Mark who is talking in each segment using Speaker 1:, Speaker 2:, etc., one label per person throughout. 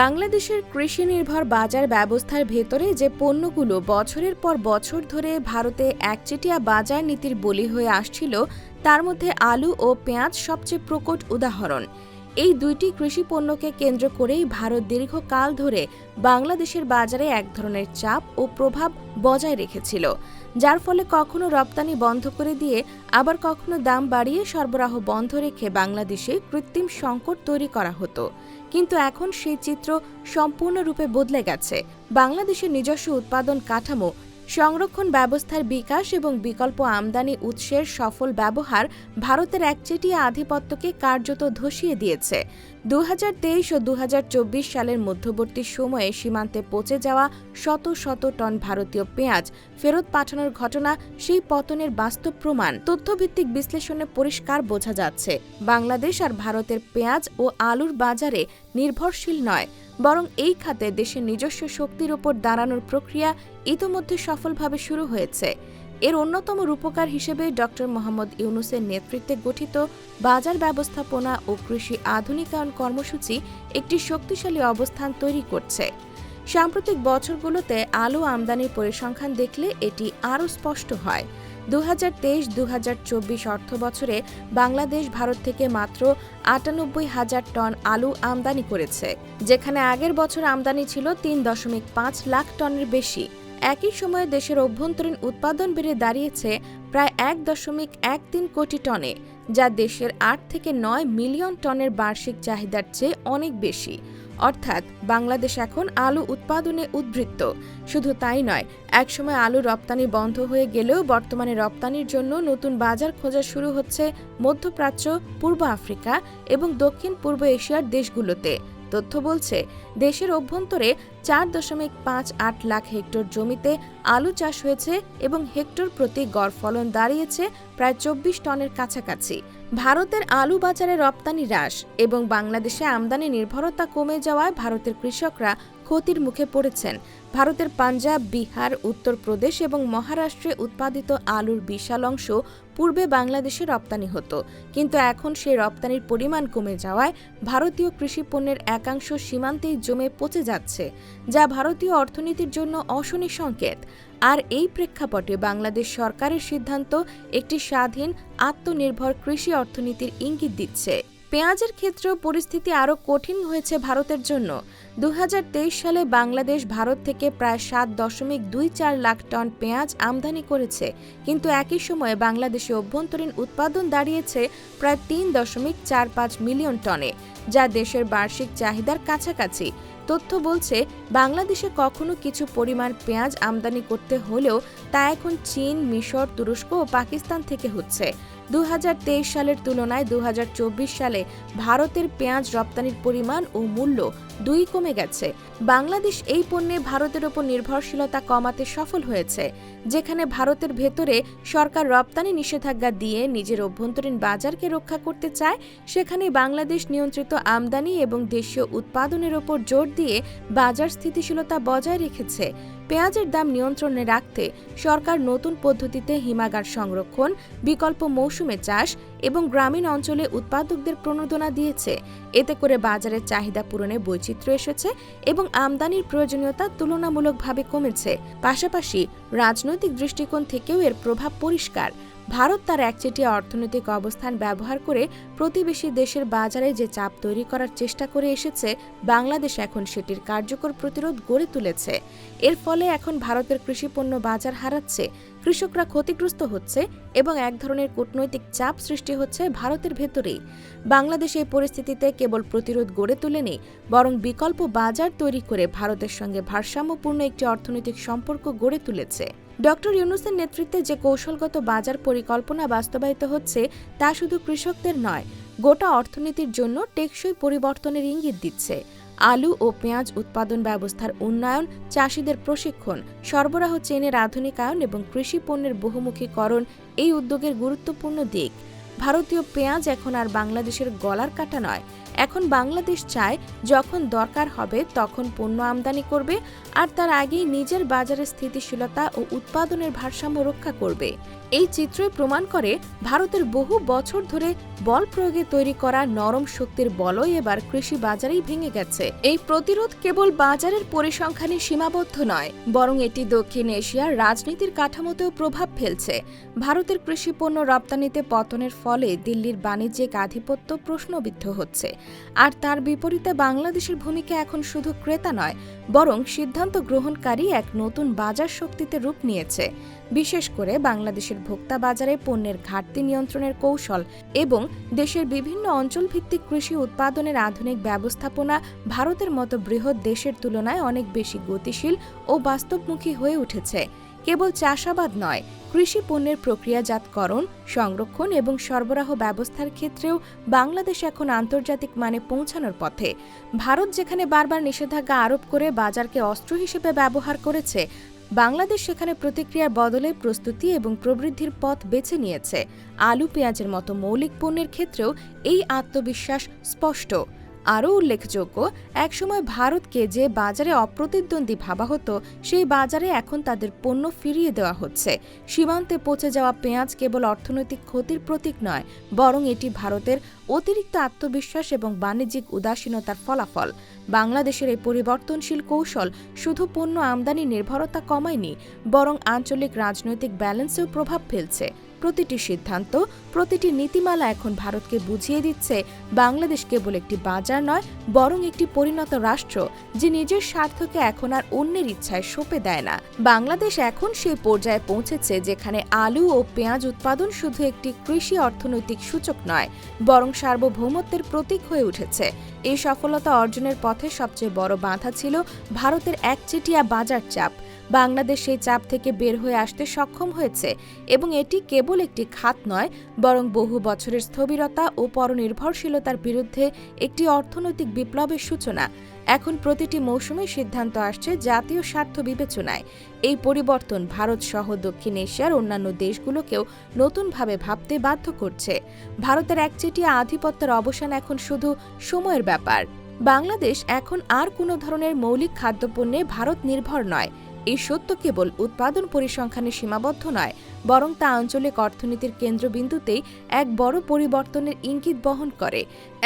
Speaker 1: বাংলাদেশের কৃষি নির্ভর বাজার ব্যবস্থার ভেতরে যে পণ্যগুলো বছরের পর বছর ধরে ভারতে একচেটিয়া বাজার নীতির বলি হয়ে আসছিল, তার মধ্যে আলু ও পেঁয়াজ সবচেয়ে প্রকট উদাহরণ। এই দুইটি কৃষি পণ্যকে কেন্দ্র করেই ভারত দীর্ঘকাল ধরে বাংলাদেশের বাজারে এক ধরনের চাপ ও প্রভাব বজায় রেখেছিল, যার ফলে কখনো রপ্তানি বন্ধ করে দিয়ে আবার কখনো দাম বাড়িয়ে সরবরাহ বন্ধ রেখে বাংলাদেশে কৃত্রিম সংকট তৈরি করা হতো। কিন্তু এখন সেই চিত্র সম্পূর্ণরূপে বদলে গেছে। বাংলাদেশের নিজস্ব উৎপাদন কাঠামো সংরক্ষণ ব্যবস্থার বিকাশ এবং বিকল্প আমদানি উৎসের সফল ব্যবহার ভারতের একচেটিয়া আধিপত্যকে কার্যত ধসিয়ে দিয়েছে। দু হাজার তেইশ ও দু হাজার চব্বিশ সালের মধ্যবর্তী সময়ে সীমান্তে পচে যাওয়া শত শত টন ভারতীয় পেঁয়াজ ফেরত পাঠানোর ঘটনা সেই পতনের বাস্তব প্রমাণ। তথ্যভিত্তিক বিশ্লেষণে পরিষ্কার বোঝা যাচ্ছে, বাংলাদেশ আর ভারতের পেঁয়াজ ও আলুর বাজারে নির্ভরশীল নয়। বরং এই খাতে দেশের নিজস্ব শক্তির ওপর দাঁড়ানোর প্রক্রিয়া ইতোমধ্যে সফলভাবে শুরু হয়েছে। এর অন্যতম রূপকার হিসেবে ডক্টর মোহাম্মদ ইউনুসের নেতৃত্বে গঠিত বাজার ব্যবস্থাপনা ও কৃষি আধুনিকায়ন কর্মসূচি একটি শক্তিশালী অবস্থান তৈরি করছে। সাম্প্রতিক বছরগুলোতে আলু আমদানির পরিসংখ্যান দেখলে এটি আরও স্পষ্ট হয়। দু হাজার তেইশ দু হাজার চব্বিশ অর্থ বছরে বাংলাদেশ ভারত থেকে মাত্র আটানব্বই হাজার টন আলু আমদানি করেছে, যেখানে আগের বছর আমদানি ছিল তিন দশমিক পাঁচ লাখ টনের বেশি। একই সময়ে দেশের অভ্যন্তরীণ উৎপাদন বেড়ে দাঁড়িয়েছে প্রায় এক দশমিক এক তিন কোটি টনে, যা দেশের আট থেকে নয় মিলিয়ন টনের বার্ষিক চাহিদার চেয়ে অনেক বেশি। অর্থাৎ বাংলাদেশ এখন আলু উৎপাদনে উদ্বৃত্ত। শুধু তাই নয়, একসময় আলু রপ্তানি বন্ধ হয়ে গেলেও বর্তমানে রপ্তানির জন্য নতুন বাজার খোঁজা শুরু হচ্ছে মধ্যপ্রাচ্য, পূর্ব আফ্রিকা এবং দক্ষিণ পূর্ব এশিয়ার দেশগুলোতে। তথ্য বলছে, দেশের অভ্যন্তরে চার দশমিক পাঁচ আট লাখ হেক্টর জমিতে আলু চাষ হয়েছে এবং হেক্টর প্রতি গড় ফলন দাঁড়িয়েছে প্রায় চব্বিশ টনের কাছাকাছি। ভারতের আলু বাজারে রপ্তানি হ্রাস এবং বাংলাদেশে আমদানি নির্ভরতা কমে যাওয়ায় ভারতের কৃষকরা ক্ষতির মুখে পড়েছেন। ভারতের পাঞ্জাব, বিহার, উত্তরপ্রদেশ এবং মহারাষ্ট্রে উৎপাদিত আলুর বিশাল অংশ পূর্বে বাংলাদেশে রপ্তানি হতো। কিন্তু এখন সেই রপ্তানির পরিমাণ কমে যাওয়ায় ভারতীয় কৃষি পণ্যের একাংশ সীমান্তেই জমে পচে যাচ্ছে, যা ভারতীয় অর্থনীতির জন্য অশনি সংকেত। আর এই প্রেক্ষাপটে বাংলাদেশ সরকারের সিদ্ধান্ত একটি স্বাধীন, আত্মনির্ভর কৃষি অর্থনীতির ইঙ্গিত দিচ্ছে। পেঁয়াজের ক্ষেত্রেও পরিস্থিতি আরও কঠিন হয়েছে ভারতের জন্য। দুই হাজার তেইশ সালে বাংলাদেশ ভারত থেকে প্রায় সাত দশমিক দুই চার লাখ টন পেঁয়াজ আমদানি করেছে। কিন্তু একই সময়ে বাংলাদেশে অভ্যন্তরীণ উৎপাদন দাঁড়িয়েছে প্রায় তিন দশমিক চার পাঁচ মিলিয়ন টনে, যা দেশের বার্ষিক চাহিদার কাছাকাছি। তথ্য বলছে, বাংলাদেশে কখনো কিছু পরিমাণ পেঁয়াজ আমদানি করতে হলেও তা এখন চীন, মিশর, তুরস্ক ও পাকিস্তান থেকে হচ্ছে। দুই হাজার তেইশ সালের তুলনায় দু হাজার চব্বিশ সালে ভারতের পেঁয়াজ রপ্তানির পরিমাণ ও মূল্য দুই কমে গেছে। বাংলাদেশ এই পণ্যে ভারতের ওপর নির্ভরশীলতা কমাতে সফল হয়েছে, যেখানে ভারতের ভেতরে সরকার রপ্তানি নিষেধাজ্ঞা দিয়ে নিজের অভ্যন্তরীণ বাজারকে রক্ষা করতে চায়, সেখানে বাংলাদেশ নিয়ন্ত্রিত আমদানি এবং দেশীয় উৎপাদনের ওপর জোর দিয়ে বাজার স্থিতিশীলতা বজায় রেখেছে। পেঁয়াজের দাম নিয়ন্ত্রণে রাখতে সরকার নতুন পদ্ধতিতে হিমাগার সংরক্ষণ, বিকল্প মৌসুমে চাষ এবং গ্রামীণ অঞ্চলে উৎপাদকদের প্রণোদনা দিয়েছে। এতে করে বাজারের চাহিদা পূরণে বৈচিত্র্য এসেছে এবং আমদানির প্রয়োজনীয়তা তুলনামূলকভাবে কমেছে। পাশাপাশি রাজনৈতিক দৃষ্টিকোণ থেকেও এর প্রভাব পরিষ্কার। ভারত তার একচেটিয়া অর্থনৈতিক অবস্থান ব্যবহার করে প্রতিবেশী দেশের বাজারে যে চাপ তৈরি করার চেষ্টা করে এসেছে, বাংলাদেশ এখন সেটির কার্যকর প্রতিরোধ গড়ে তুলেছে। এর ফলে এখন ভারতের কৃষিপণ্য বাজার হারাচ্ছে, কৃষকরা ক্ষতিগ্রস্ত হচ্ছে এবং এক ধরনের কূটনৈতিক চাপ সৃষ্টি হচ্ছে ভারতের ভেতরেই। বাংলাদেশ এই পরিস্থিতিতে কেবল প্রতিরোধ গড়ে তোলেনি, বরং বিকল্প বাজার তৈরি করে ভারতের সঙ্গে ভারসাম্যপূর্ণ একটি অর্থনৈতিক সম্পর্ক গড়ে তুলেছে। ডক্টর ইউনুসের নেতৃত্বে যে কৌশলগত বাজার পরিকল্পনা বাস্তবায়িত হচ্ছে, তা শুধু কৃষকদের নয়, গোটা অর্থনীতির জন্য টেকসই পরিবর্তনের ইঙ্গিত দিচ্ছে। আলু ও পেঁয়াজ উৎপাদন ব্যবস্থার উন্নয়ন, চাষিদের প্রশিক্ষণ, সরবরাহ চেনের আধুনিকায়ন এবং কৃষি পণ্যের বহুমুখীকরণ এই উদ্যোগের গুরুত্বপূর্ণ দিক। ভারতীয় পেঁয়াজ এখন আর বাংলাদেশের গলার কাটা নয় এখন বাংলাদেশ চায় যখন দরকার হবে তখন পণ্য আমদানি করবে আর তার আগেই নিজের বাজারের স্থিতিশীলতা ও উৎপাদনের ভারসাম্য রক্ষা করবে। এই চিত্রই প্রমাণ করে ভারতের বহু বছর ধরে বল প্রয়োগে তৈরি করা নরম শক্তির বলই এবার কৃষি বাজারেই ভেঙে গেছে। এই প্রতিরোধ কেবল বাজারের পরিসংখ্যানে সীমাবদ্ধ নয়, বরং এটি দক্ষিণ এশিয়ার রাজনীতির কাঠামোতেও প্রভাব ফেলছে। ভারতের কৃষি পণ্য রপ্তানিতে পতনের ফলে দিল্লির বাণিজ্যিক আধিপত্য প্রশ্নবিদ্ধ হচ্ছে। আর তার বিপরীতে বাংলাদেশের ভূমিকা এখন শুধু ক্রেতা নয়, বরং সিদ্ধান্ত গ্রহণকারী এক নতুন বাজার শক্তিতে রূপ নিয়েছে। বিশেষ করে বাংলাদেশের ভোক্তা বাজারে পণ্যের ঘাটতি নিয়ন্ত্রণের কৌশল এবং দেশের বিভিন্ন অঞ্চলভিত্তিক কৃষি উৎপাদনের আধুনিক ব্যবস্থাপনা ভারতের মতো বৃহৎ দেশের তুলনায় অনেক বেশি গতিশীল ও বাস্তবমুখী হয়ে উঠেছে। কেবল চাষাবাদ নয়, কৃষি পণ্যের প্রক্রিয়াজাতকরণ, সংরক্ষণ এবং সরবরাহ ব্যবস্থার ক্ষেত্রেও বাংলাদেশ এখন আন্তর্জাতিক মানে পৌঁছানোর পথে। ভারত যেখানে বারবার নিষেধাজ্ঞা আরোপ করে বাজারকে অস্ত্র হিসেবে ব্যবহার করেছে, বাংলাদেশ সেখানে প্রতিক্রিয়ার বদলে প্রস্তুতি এবং প্রবৃদ্ধির পথ বেছে নিয়েছে। আলু, পেঁয়াজের মতো মৌলিক পণ্যের ক্ষেত্রেও এই আত্মবিশ্বাস স্পষ্ট। আরও উল্লেখযোগ্য, একসময় ভারতকে যে বাজারে অপ্রতিদ্বন্দ্বী ভাবা হতো, সেই বাজারে এখন তাদের পণ্য ফিরিয়ে দেওয়া হচ্ছে। সীমান্তে পচে যাওয়া পেঁয়াজ কেবল অর্থনৈতিক ক্ষতির প্রতীক নয়, বরং এটি ভারতের অতিরিক্ত আত্মবিশ্বাস এবং বাণিজ্যিক উদাসীনতার ফলাফল। বাংলাদেশের এই পরিবর্তনশীল কৌশল শুধু পণ্য আমদানি নির্ভরতা কমায়নি, বরং আঞ্চলিক রাজনৈতিক ব্যালেন্সেও প্রভাব ফেলছে। প্রতিটি সিদ্ধান্ত, প্রতিটি নীতিমালা এখন ভারতকে বুঝিয়ে দিচ্ছে বাংলাদেশ কেবল একটি বাজার নয়, বরং একটি পরিণত রাষ্ট্র, যে নিজের স্বার্থকে এখন আর অন্যের ইচ্ছায় সঁপে দেয় না। বাংলাদেশ এখন সেই পর্যায়ে পৌঁছেছে যেখানে আলু ও পেঁয়াজ উৎপাদন শুধু একটি কৃষি অর্থনৈতিক সূচক নয়, বরং সার্বভৌমত্বের প্রতীক হয়ে উঠেছে। এই সফলতা অর্জনের পথে সবচেয়ে বড় বাধা ছিল ভারতের একচেটিয়া বাজার চাপ। বাংলাদেশ সেই চাপ থেকে বের হয়ে আসতে সক্ষম হয়েছে এবং এটি কেবল একটি খাত নয়, বরং বহু বছরের স্থবিরতা ও পরনির্ভরশীলতার বিরুদ্ধে একটি অর্থনৈতিক বিপ্লবের সূচনা। এখন প্রতিটি মৌসুমে সিদ্ধান্ত আসছে জাতীয় স্বার্থ বিবেচনায়। এই পরিবর্তন ভারত সহ দক্ষিণ এশিয়ার অন্যান্য দেশগুলোকেও নতুনভাবে ভাবতে বাধ্য করছে। ভারতের একচেটিয়া আধিপত্যের অবসান এখন শুধু সময়ের ব্যাপার। বাংলাদেশ এখন আর কোনো ধরনের মৌলিক খাদ্যপণ্যে ভারত নির্ভর নয়। এই সত্য কেবল উৎপাদন পরিসংখ্যানে সীমাবদ্ধ নয়, বরং তা আঞ্চলিক অর্থনীতির কেন্দ্রবিন্দুতেই এক বড় পরিবর্তনের ইঙ্গিত বহন করে।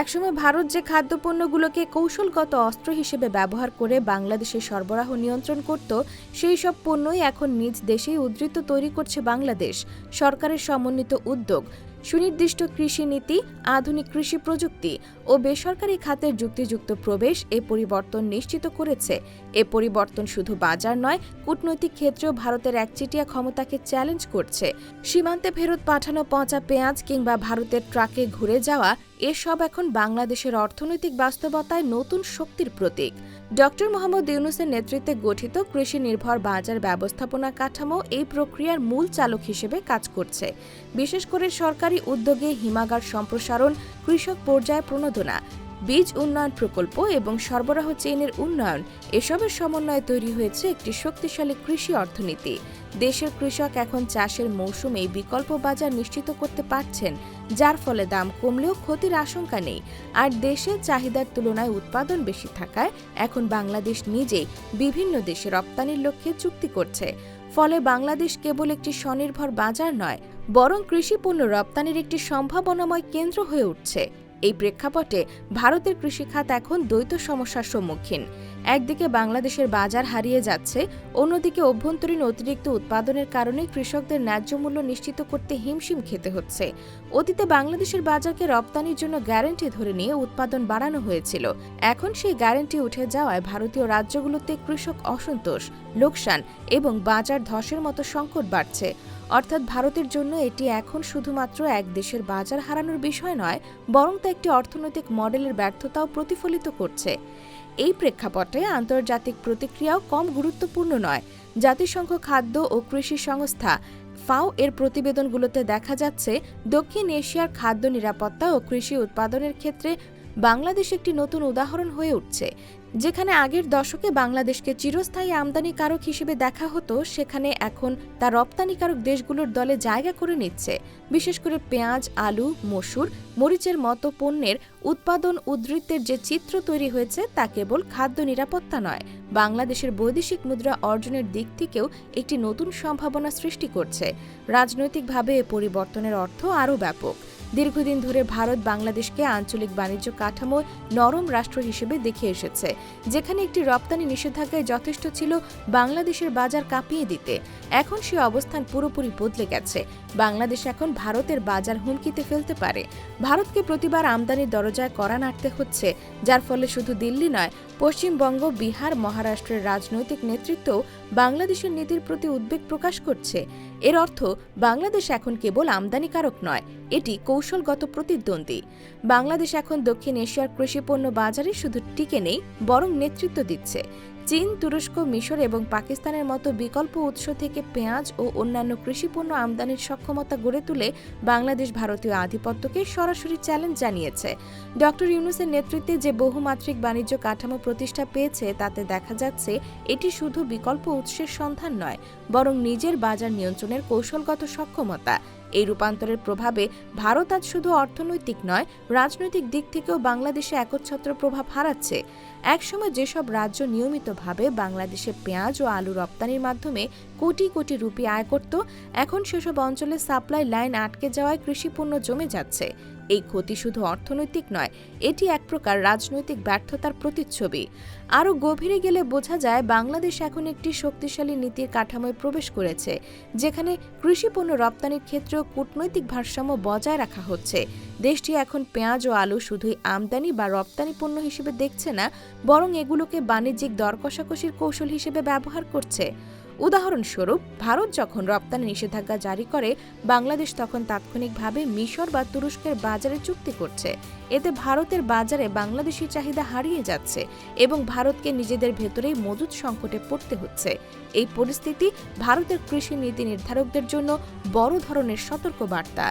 Speaker 1: একসময় ভারত যে খাদ্যপণ্যগুলোকে কৌশলগত অস্ত্র হিসেবে ব্যবহার করে বাংলাদেশে সরবরাহ নিয়ন্ত্রণ করত, সেই সব পণ্যই এখন নিজ দেশেই উদ্ধৃত তৈরি করছে বাংলাদেশ, সরকারের সমন্বিত উদ্যোগ। সুনির্দিষ্ট কৃষি নীতি, আধুনিক কৃষি প্রযুক্তি ও বেসরকারি খাতের যুক্তিযুক্ত প্রবেশ এ পরিবর্তন নিশ্চিত করেছে। এ পরিবর্তন শুধু বাজার নয়, কূটনৈতিক ক্ষেত্রেও ভারতের একচেটিয়া ক্ষমতাকে চ্যালেঞ্জ করছে। সীমান্তে ফেরত পাঠানো পচা পেঁয়াজ কিংবা ভারতের ট্রাকে ঘুরে যাওয়া এসব এখন বাংলাদেশের অর্থনৈতিক বাস্তবতায় নতুন শক্তির প্রতীক। ডক্টর মোহাম্মদ ইউনুসের নেতৃত্বে গঠিত কৃষি নির্ভর বাজার ব্যবস্থাপনা কাঠামো এই প্রক্রিয়ার মূল চালক হিসেবে কাজ করছে। বিশেষ করে সরকারি উদ্যোগে হিমাগার সম্প্রসারণ, কৃষক পর্যায়ে প্রণোদনা বীজ উন্নয়ন প্রকল্প এবং সরবরাহ চেইনের উন্নয়ন, এসবের সমন্বয়ে তৈরি হয়েছে একটি শক্তিশালী কৃষি অর্থনীতি। দেশের কৃষক এখন চাষের মৌসুমে বিকল্প বাজার নিশ্চিত করতে পারছেন, যার ফলে দাম কমলেও ক্ষতির আশঙ্কা নেই। আর দেশের চাহিদার তুলনায় উৎপাদন বেশি থাকায় এখন বাংলাদেশ নিজেই বিভিন্ন দেশে রপ্তানির লক্ষ্যে চুক্তি করছে। ফলে বাংলাদেশ কেবল একটি স্বনির্ভর বাজার নয়, বরং কৃষি পণ্য রপ্তানির একটি সম্ভাবনাময় কেন্দ্র হয়ে উঠছে। এই প্রেক্ষাপটে ভারতের কৃষিখাত এখন দ্বৈত সমস্যার সম্মুখীন। একদিকে বাংলাদেশের বাজার হারিয়ে যাচ্ছে, অন্যদিকে অভ্যন্তরীণ অতিরিক্ত উৎপাদনের কারণে কৃষকদের ন্যায্য মূল্য নিশ্চিত করতে হিমশিম খেতে হচ্ছে। অতীতে বাংলাদেশের বাজারকে রপ্তানির জন্য গ্যারান্টি ধরে নিয়ে উৎপাদন বাড়ানো হয়েছিল। এখন সেই গ্যারান্টি উঠে যাওয়ায় ভারতীয় রাজ্যগুলোতে কৃষক অসন্তোষ, লোকসান এবং বাজার ধসের মতো সংকট বাড়ছে। অর্থাৎ ভারতের জন্য এটি এখন শুধুমাত্র এক দেশের বাজার হারানোর বিষয় নয়, বরং তা একটি অর্থনৈতিক মডেলের ব্যর্থতাও প্রতিফলিত করছে। এই প্রেক্ষাপটে আন্তর্জাতিক প্রতিক্রিয়াও কম গুরুত্বপূর্ণ নয়। জাতিসংঘ খাদ্য ও কৃষি সংস্থা ফাও এর প্রতিবেদনগুলোতে দেখা যাচ্ছে, দক্ষিণ এশিয়ার খাদ্য নিরাপত্তা ও কৃষি উৎপাদনের ক্ষেত্রে বাংলাদেশ একটি নতুন উদাহরণ হয়ে উঠছে। যেখানে আগের দশকে বাংলাদেশকে চিরস্থায়ী আমদানিকারক হিসেবে দেখা হতো, সেখানে এখন তা রপ্তানিকারক দেশগুলোর দলে জায়গা করে নিচ্ছে। বিশেষ করে পেঁয়াজ, আলু, মসুর, মরিচের মতো পণ্যের উৎপাদন উদ্বৃত্তের যে চিত্র তৈরি হয়েছে, তা কেবল খাদ্য নিরাপত্তা নয়, বাংলাদেশের বৈদেশিক মুদ্রা অর্জনের দিক থেকেও একটি নতুন সম্ভাবনা সৃষ্টি করছে। রাজনৈতিকভাবে এ পরিবর্তনের অর্থ আরও ব্যাপক। দীর্ঘদিন ধরে ভারত বাংলাদেশকে আঞ্চলিক বাণিজ্য কাঠামো নরম রাষ্ট্র হিসেবে দেখে এসেছে, যেখানে একটি রপ্তানি নিষেধাজ্ঞায় যথেষ্ট ছিল বাংলাদেশের বাজার কাঁপিয়ে দিতে। এখন সে অবস্থান পুরোপুরি বদলে গেছে। বাংলাদেশ এখন ভারতের বাজার হুমকিতে ফেলতে পারে। ভারতকে প্রতিবার আমদানির দরজায় করা নাড়তে হচ্ছে, যার ফলে শুধু দিল্লি নয় পশ্চিমবঙ্গ, বিহার, মহারাষ্ট্রের রাজনৈতিক নেতৃত্ব বাংলাদেশের নীতির প্রতি উদ্বেগ প্রকাশ করছে। এর অর্থ, বাংলাদেশ এখন কেবল আমদানিকারক নয়, এটি কৌশলগত প্রতিদ্বন্দ্বী। বাংলাদেশ এখন দক্ষিণ এশিয়ার কৃষিপণ্য বাজারে শুধু টিকে নেই, বরং নেতৃত্ব দিচ্ছে। চীন, তুরস্ক, মিশর এবং পাকিস্তানের মতো বিকল্প উৎস থেকে পেঁয়াজ ও অন্যান্য কৃষিপণ্য আমদানির সক্ষমতা গড়ে তুলে বাংলাদেশ ভারতীয় আধিপত্যকে সরাসরি চ্যালেঞ্জ জানিয়েছে। ডক্টর ইউনুসের নেতৃত্বে যে বহুমাত্রিক বাণিজ্য কাঠামো প্রতিষ্ঠা পেয়েছে, তাতে দেখা যাচ্ছে এটি শুধু বিকল্প উৎসের সন্ধান নয়, বরং নিজের বাজার নিয়ন্ত্রণের কৌশলগত সক্ষমতা। এই রূপান্তরের প্রভাবে ভারত আজ শুধু অর্থনৈতিক নয়, রাজনৈতিক দিক থেকেও বাংলাদেশে একচ্ছত্র প্রভাব হারাচ্ছে। একসময় যেসব রাজ্য নিয়মিতভাবে বাংলাদেশে পেঁয়াজ ও আলু রপ্তানির মাধ্যমে কোটি কোটি রুপি আয় করত, এখন সেসব অঞ্চলে সাপ্লাই লাইন আটকে যাওয়ায় কৃষিপণ্য জমে যাচ্ছে। এই ক্ষতি শুধু অর্থনৈতিক নয়, এটি এক প্রকার রাজনৈতিক ব্যর্থতার প্রতিচ্ছবি। আরও গভীরে গেলে বোঝা যায়, বাংলাদেশ এখন একটি শক্তিশালী নীতির কাঠামোয় প্রবেশ করেছে, যেখানে কৃষিপণ্য রপ্তানির ক্ষেত্রেও কূটনৈতিক ভারসাম্য বজায় রাখা হচ্ছে। দেশটি এখন পেঁয়াজ ও আলু শুধুই আমদানি বা রপ্তানি পণ্য হিসেবে দেখছে না, বরং এগুলোকে বাণিজ্যিক দর কষাকষির কৌশল হিসেবে ব্যবহার করছে। উদাহরণস্বরূপ, ভারত যখন রপ্তানি নিষেধাজ্ঞা জারি করে, বাংলাদেশ তখন তাৎক্ষণিকভাবে মিশর বা তুরস্কের বাজারে চুক্তি করছে। এতে ভারতের বাজারে বাংলাদেশি চাহিদা হারিয়ে যাচ্ছে এবং ভারতকে নিজেদের ভেতরেই মজুদ সংকটে পড়তে হচ্ছে। এই পরিস্থিতি ভারতের কৃষি নীতি নির্ধারকদের জন্য বড় ধরনের সতর্কবার্তা।